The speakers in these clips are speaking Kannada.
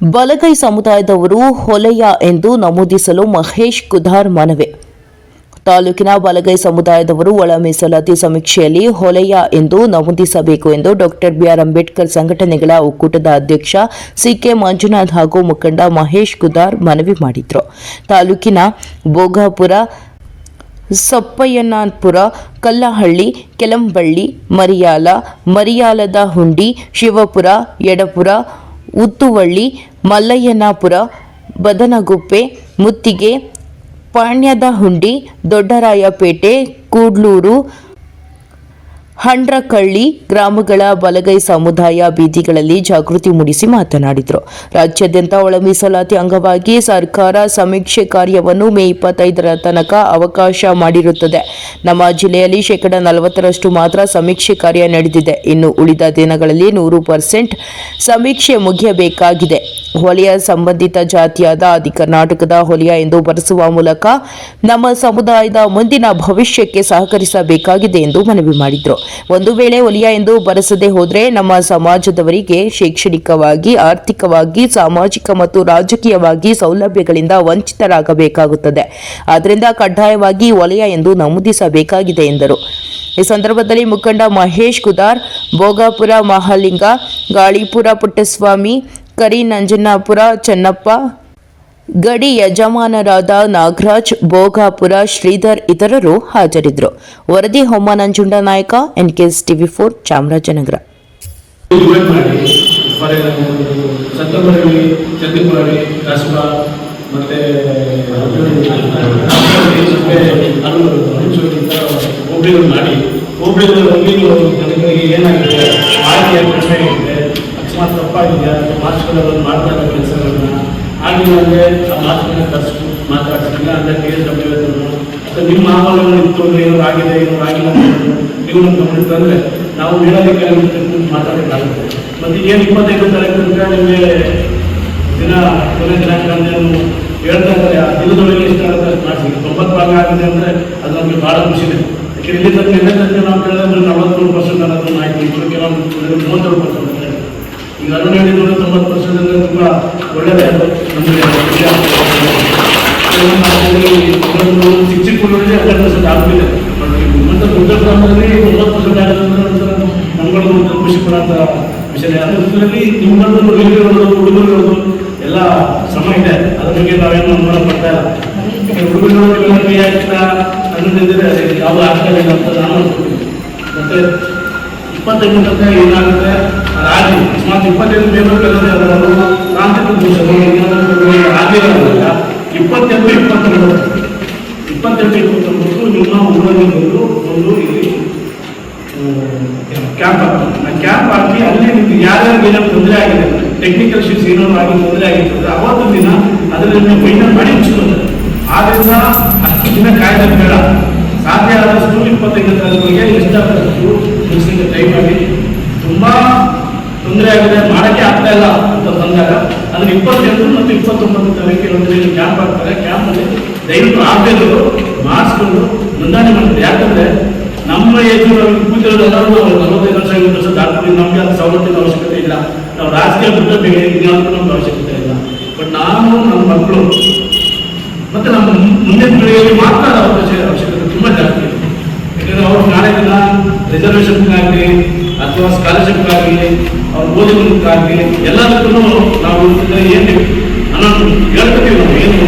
ಬಲಗೈ ಸಮುದಾಯದವರು ಹೊಲೆಯ ಎಂದು ನಮೂದಿಸಲು ಮಹೇಶ್ ಕುದಾರ್ ಮನವಿ. ತಾಲೂಕಿನ ಬಲಗೈ ಸಮುದಾಯದವರು ಒಳ ಮೀಸಲಾತಿ ಸಮೀಕ್ಷೆಯಲ್ಲಿ ಹೊಲೆಯ ಎಂದು ನಮೂದಿಸಬೇಕು ಎಂದು ಡಾಕ್ಟರ್ ಬಿಆರ್ ಅಂಬೇಡ್ಕರ್ ಸಂಘಟನೆಗಳ ಒಕ್ಕೂಟದ ಅಧ್ಯಕ್ಷ ಸಿಕೆ ಮಂಜುನಾಥ್ ಹಾಗೂ ಮುಖಂಡ ಮಹೇಶ್ ಕುದಾರ್ ಮನವಿ ಮಾಡಿದರು. ತಾಲೂಕಿನ ಬೋಗಾಪುರ ಸಪ್ಪಯ್ಯನಾನ್ಪುರ ಕಲ್ಲಹಳ್ಳಿ, ಕೆಲಂಬಳ್ಳಿ, ಮರಿಯಾಲ, ಮರಿಯಾಲದ ಹುಂಡಿ, ಶಿವಪುರ, ಯಡಪುರ ಉತ್ತುವಳ್ಳಿ ಮಲ್ಲಯ್ಯನಾಪುರ ಬದನಗುಪ್ಪೆ ಮುತ್ತಿಗೆ ಪಾಣ್ಯದ ಹುಂಡಿ ದೊಡ್ಡರಾಯಪೇಟೆ ಕೂಡ್ಲೂರು ಹಂಡ್ರಕಳ್ಳಿ ಗ್ರಾಮಗಳ ಬಲಗೈ ಸಮುದಾಯ ಬೀದಿಗಳಲ್ಲಿ ಜಾಗೃತಿ ಮೂಡಿಸಿ ಮಾತನಾಡಿದರು. ರಾಜ್ಯಾದ್ಯಂತ ಒಳ ಮೀಸಲಾತಿ ಅಂಗವಾಗಿ ಸರ್ಕಾರ ಸಮೀಕ್ಷೆ ಕಾರ್ಯವನ್ನು ಮೇ ಇಪ್ಪತ್ತೈದರ ತನಕ ಅವಕಾಶ ಮಾಡಿರುತ್ತದೆ. ನಮ್ಮ ಜಿಲ್ಲೆಯಲ್ಲಿ ಶೇಕಡ ನಲವತ್ತರಷ್ಟು ಮಾತ್ರ ಸಮೀಕ್ಷೆ ಕಾರ್ಯ ನಡೆದಿದೆ. ಇನ್ನು ಉಳಿದ ದಿನಗಳಲ್ಲಿ ನೂರು ಪರ್ಸೆಂಟ್ ಸಮೀಕ್ಷೆ ಮುಗಿಯಬೇಕಾಗಿದೆ. ಹೊಲೆಯ ಸಂಬಂಧಿತ ಜಾತಿಯಾದ ಆದಿ ಕರ್ನಾಟಕದ ಹೊಲೆಯ ಎಂದು ಬರೆಸುವ ಮೂಲಕ ನಮ್ಮ ಸಮುದಾಯದ ಮುಂದಿನ ಭವಿಷ್ಯಕ್ಕೆ ಸಹಕರಿಸಬೇಕಾಗಿದೆ ಎಂದು ಮನವಿ ಮಾಡಿದರು. ಒಂದು ವೇಳೆ ಒಲಿಯ ಎಂದು ಬರೆಸದೆ ಹೋದರೆ ನಮ್ಮ ಸಮಾಜದವರಿಗೆ ಶೈಕ್ಷಣಿಕವಾಗಿ, ಆರ್ಥಿಕವಾಗಿ, ಸಾಮಾಜಿಕ ಮತ್ತು ರಾಜಕೀಯವಾಗಿ ಸೌಲಭ್ಯಗಳಿಂದ ವಂಚಿತರಾಗಬೇಕಾಗುತ್ತದೆ. ಆದ್ದರಿಂದ ಕಡ್ಡಾಯವಾಗಿ ವಲಯ ಎಂದು ನಮೂದಿಸಬೇಕಾಗಿದೆ ಎಂದರು. ಈ ಸಂದರ್ಭದಲ್ಲಿ ಮುಖಂಡ ಮಹೇಶ್ ಕುದಾರ್ ಭೋಗಾಪುರ ಮಹಾಲಿಂಗ, ಗಾಳಿಪುರ ಪುಟ್ಟಸ್ವಾಮಿ ಕರಿನಂಜನಾಪುರ ಚನ್ನಪ್ಪ ಚೆನ್ನಪ್ಪ ಗಡಿ ಯಜಮಾನರಾದ ನಾಗರಾಜ್ ಭೋಗಾಪುರ ಶ್ರೀಧರ್ ಇತರರು ಹಾಜರಿದ್ದರು ವರದಿ ಹೊಮ್ಮ ನಂಜುಂಡ ನಾಯಕ ಎನ್ಕೆಎಸ್ ಟಿವಿ ಫೋರ್ ಚಾಮರಾಜನಗರ ಇದೆ ಆಗಿಲ್ಲ ಅಂದರೆ ಆ ಮಾರ್ಕ್ಸ್ಗಳನ್ನ ಕಷ್ಟ ಮಾತಾಡ್ಸಿಲ್ಲ ಅಂದರೆ ಕೆ ಎಸ್ ಅಥವಾ ನಿಮ್ಮ ಆಹ್ವಾನಗಳು ಇತ್ತು ಏನೋ ಆಗಿದೆ, ಏನೋ ಆಗಿಲ್ಲ ಅನ್ನೋದು ನೀವು ನಮ್ಮ ಗಮನಕ್ಕೆ ನಾವು ಹೇಳೋದಕ್ಕೆ ಮಾತಾಡೋಕ್ಕಾಗುತ್ತೆ. ಮತ್ತೆ ಏನು ಇಪ್ಪತ್ತೈದು ತಾರೀಕು ನಿಮಗೆ ದಿನ, ಕೊನೆ ದಿನಾಂಕ ಅಂತ ಏನು ಹೇಳ್ತಾ ಇದ್ದಾರೆ. ಆ ದಿನದೊಳಗೆ ಎಷ್ಟು ಆಗುತ್ತೆ ಮಾಡಿಸಿ. ತೊಂಬತ್ತು ಭಾಗ ಆಗಿದೆ ಅಂದರೆ ಅದು ನಮಗೆ ಭಾಳ ಖುಷಿದೆ ಯಾಕೆ ಇಲ್ಲಿ ತನಕ ಎಲ್ಲ ತನಕ ನಾವು ಕೇಳಿದ್ರೆ ನಲವತ್ತ್ಮೂರು ಪರ್ಸೆಂಟ್ ಅನ್ನೋದನ್ನ ಆಯ್ತು ಇಬ್ಬರು ಕೆಲವೊಂದು ಮೂವತ್ತೇಳು ಪರ್ಸೆಂಟ್ ಅಂತ ಹೇಳಿ. ಈಗ ಅರುಣ್ ಹೇಳಿದ್ರು ತೊಂಬತ್ತು ಪರ್ಸೆಂಟ್ ಅಂದರೆ ತುಂಬ ಒಳ್ಳೆಯದೇ ಅದು ನಮಗೆ ಖುಷಿ ಆಗ್ತದೆ. ಚಿಕ್ಕ ಚಿಕ್ಕ ಊರಲ್ಲಿ ಹನ್ನೆರಡು ಪರ್ಸೆಂಟ್ ಆಗಿದೆ ಮತ್ತೆ ಆಗಿದೆ ಅಂದ್ರೆ ನಮ್ಗಳು ಒಂದು ಖುಷಿ ಪಡೋಂಥ ವಿಷಯ ಅದರಲ್ಲಿ ನಿಮ್ಮಲ್ಲೂ ಹುಡುಗರು ಹುಡುಗರು ಎಲ್ಲ ಶ್ರಮ ಇದೆ. ಅದ್ರ ಬಗ್ಗೆ ನಾವೇನು ಅನುಮಾನ ಪಡ್ತಾ ಹುಡುಗರು ಕೈ ಯಾವುದು ಆಗ್ತಾ ಇಲ್ಲ ಅಂತ ನಾನು ಮತ್ತೆ ಇಪ್ಪತ್ತೈದು ತನಕ ಏನಾಗುತ್ತೆ? ಅದಾಗಿ ಅಕಸ್ಮಾತ್ ಇಪ್ಪತ್ತೈದು ಪೇಪರ್ ಕಲಿದ್ರೆ ಅದರ ಇಪ್ಪತ್ತೆಂಟು ನಿಮ್ಗೆ ಯಾರ್ಯಾರು ಏನೋ ತೊಂದರೆ ಆಗಿದೆ? ಟೆಕ್ನಿಕಲ್ ಶಿಪ್ಸ್ ಏನೋ ಆಗಿ ತೊಂದರೆ ಆಗಿರ್ತದೆ ಅವತ್ತು ದಿನ ಅದರಲ್ಲಿ ಫೈನಲ್ ಮಾಡಿ ಮುಚ್ಚಿಕೊಳ್ಳಿ ಆದ್ರಿಂದ ಅಷ್ಟು ದಿನ ಕಾಯ್ದೆ ಬೇಡ. ಸಾಧ್ಯ ಆದಷ್ಟು ಇಪ್ಪತ್ತೈದು ತಾರೀಕಿಗೆ ಎಷ್ಟಾದಷ್ಟು ಮುಗಿಸಿದ ಟ್ರೈ ಮಾಡಿ. ತುಂಬ ತೊಂದರೆ ಆಗಿದೆ. ಮಾಡಕ್ಕೆ ಆಗ್ತಾ ಇಲ್ಲ ಅಂತ ಬಂದಾಗ ಅದನ್ನ ಇಪ್ಪತ್ತೆಂಟು ಮತ್ತು ಇಪ್ಪತ್ತೊಂಬತ್ತು ತಾರೀಕಿಗೆ ಒಂದು ಕ್ಯಾಂಪ್ ಆಗ್ತಾರೆ. ಕ್ಯಾಂಪಲ್ಲಿ ದಯವಿಟ್ಟು ಆಗಬೇಕು ಮಾಡಿಸ್ಕೊಂಡು ನೋಂದಣಿ ಮಾಡ್ತಾರೆ. ಯಾಕಂದ್ರೆ ನಮ್ಮ ಏಜ್ ಕೂತಿರೋದು ಎಲ್ಲರೂ ನಲವತ್ತೈದು ವರ್ಷ ಐವತ್ತು ವರ್ಷ ದಾಟ್ಬಿಟ್ಟು ನಮಗೆ ಅದು ಸವಲತ್ತಿನ ಅವಶ್ಯಕತೆ ಇಲ್ಲ. ನಾವು ರಾಜಕೀಯ ಬಿಟ್ಟು ಬೇರೆ ನಮ್ಗೆ ಅವಶ್ಯಕತೆ ಇಲ್ಲ. ಬಟ್ ನಾನು, ನಮ್ಮ ಮಕ್ಕಳು, ಮತ್ತೆ ನಮ್ಮ ಮುಂದಿನ ಪೀಳಿಗೆಯಲ್ಲಿ ಮಾತ್ರ ಅವಕಾಶ ಅವಶ್ಯಕತೆ ತುಂಬ ಜಾಸ್ತಿ. ಇದೆ ಯಾಕಂದ್ರೆ ಅವ್ರು ನಾಳೆ ದಿನ ರಿಸರ್ವೇಷನ್ಗಾಗಲಿ ಅಥವಾ ಸ್ಕಾಲರ್ಶಿಪ್ಗಾಗಲಿ ಅವ್ರ ಓದಿನಕ್ಕಾಗಲಿ ಎಲ್ಲದಕ್ಕೂ ನಾವು ಏನು ಅನ್ನೋದು ನಾವು ಏನು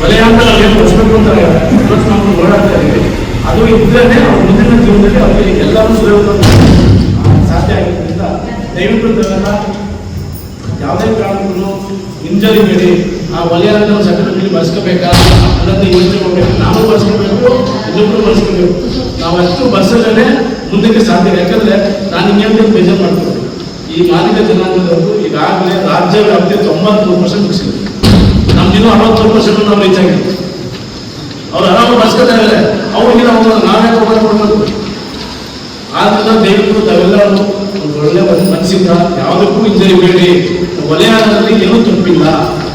ವಲಯ ಅಂತ ನಾವು ಏನು ಹೊಸಬೇಕು ಅಂತ ಇವತ್ತು ನಾವು ಓಡಾಡ್ತಾ ಇದ್ದೀವಿ ಅದು ಇದ್ದರೆ ಅವ್ರ ಮುಂದಿನ ಜೀವನದಲ್ಲಿ ಅವರಿಗೆ ಎಲ್ಲರೂ ಸುಲಭ ಸಾಧ್ಯ ಆಗಿದ್ದರಿಂದ ತಾವೆಲ್ಲ ಯಾವುದೇ ಕಾರಣಕ್ಕೂ ಇಂಜರಿ ಬೇಡಿ. ಆ ವಲಯದ ಸಕಲದಲ್ಲಿ ಬಳಸ್ಕೋಬೇಕಾ? ಅನ್ನೋದು ಯೋಚನೆ ಮಾಡಬೇಕು. ನಾವು ಬಳಸ್ಕೋಬೇಕು ಎಲ್ಲರೂ ಬಳಸ್ಕೋಬೇಕು. ನಾವು ಅಷ್ಟು ಬಸ್ಸಲ್ಲೇ ಮುಂದಕ್ಕೆ ಸಾಧ್ಯ ಯಾಕಂದ್ರೆ ನಾನು ಹಿಂಗೆ ಬೇಜಾರು ಮಾಡ್ತೀನಿ. ಈ ಮಾಲಿಕ ಜನಾಂಗದವರು ಈಗಾಗಲೇ ರಾಜ್ಯ ವ್ಯಾಪ್ತಿ ತೊಂಬತ್ತು ಪರ್ಸೆಂಟ್ ಮುಗಿಸಿದೆ ನಮ್ದಿನ್ನೂ ಅರವತ್ತೊಂದು ಪರ್ಸೆಂಟ್ ನಾವು ರೀಚ್ ಆಗಿದೆ ಅವ್ರು ಆರಾಮ ಬಳಸ್ಕೋತಾ ಇದ್ದಾರೆ. ಅವ್ರಿಗೆ ನಾವು ನಾವೇ ಕೊಡ್ಬೇಕು ಆದ್ರಿಂದ ದೇವರು ತಾವೆಲ್ಲರೂ ಒಳ್ಳೆ ಮನಸ್ಸಿಂದ ಯಾವುದಕ್ಕೂ ಇಂಜರಿ ಬೇಡಿ ಒಲೆಯಾದಲ್ಲಿ ಏನೂ ತಪ್ಪಿಲ್ಲ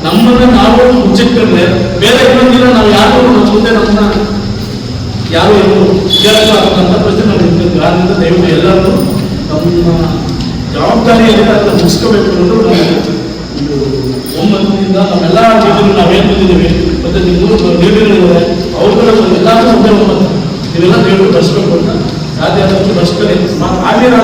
ನಮ್ಮನ್ನ ನಾವು ಮುಚ್ಚಿಟ್ಕೊಂಡ್ರೆ ಬೇರೆ ಇನ್ನೊಂದಿನ ನಾವು ಯಾರು ನಮ್ಮ ಮುಂದೆ ನಮ್ಮನ್ನ ಯಾರು ಏನು ಕೇಳಲಾಗಂತ ಪ್ರಶ್ನೆ ನಾವು ಇರ್ತೀವಿ ಆದ್ರಿಂದ ದಯವಿಟ್ಟು ಎಲ್ಲರೂ ನಮ್ಮ ಜವಾಬ್ದಾರಿಯಲ್ಲಿ ಅದನ್ನು ಮುಗಿಸ್ಕೋಬೇಕು ಅನ್ನೋದು ನಾವು ಒಮ್ಮತದಿಂದ ನಮ್ಮೆಲ್ಲ ನೀಡಿದ್ರು ನಾವೇನು ಬಂದಿದ್ದೀವಿ? ಮತ್ತೆ ನಿಮ್ಮ ನೀಡಿರುವವರೆ ಅವ್ರುಗಳ ಎಲ್ಲರೂ ಒಂದೇ ಒಮ್ಮತ. ಇವೆಲ್ಲ ದಯವಿಟ್ಟು ಕಳಿಸ್ಬೇಕು ಅಂತ ಸಾಧ್ಯ ಆದಷ್ಟು ಬಳಸ್ಕೊಳ್ಳಿ ಆಗಿರೋ